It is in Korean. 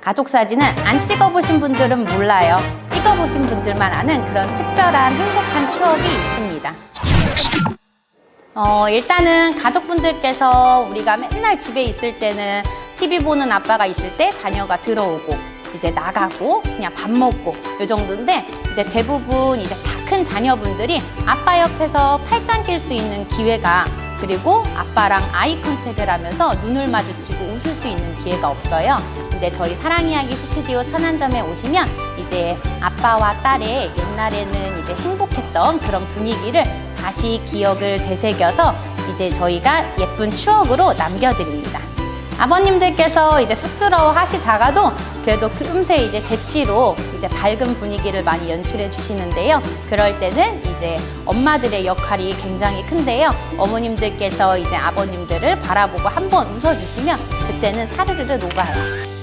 가족 사진은 안 찍어보신 분들은 몰라요. 찍어보신 분들만 아는 그런 특별한 행복한 추억이 있습니다. 어, 일단은 가족분들께서 우리가 맨날 집에 있을 때는 TV 보는 아빠가 있을 때 자녀가 들어오고 이제 나가고 그냥 밥 먹고 요 정도인데 이제 대부분 이제 다 큰 자녀분들이 아빠 옆에서 팔짱 낄 수 있는 기회가 그리고 아빠랑 아이 컨택을 하면서 눈을 마주치고 웃을 수 있는 기회가 없어요. 근데 저희 사랑이야기 스튜디오 천안점에 오시면 이제 아빠와 딸의 옛날에는 이제 행복했던 그런 분위기를 다시 기억을 되새겨서 이제 저희가 예쁜 추억으로 남겨드립니다. 아버님들께서 이제 쑥스러워 하시다가도 그래도 금세 이제 재치로 이제 밝은 분위기를 많이 연출해 주시는데요. 그럴 때는 이제 엄마들의 역할이 굉장히 큰데요. 어머님들께서 이제 아버님들을 바라보고 한번 웃어주시면 그때는 사르르르 녹아요.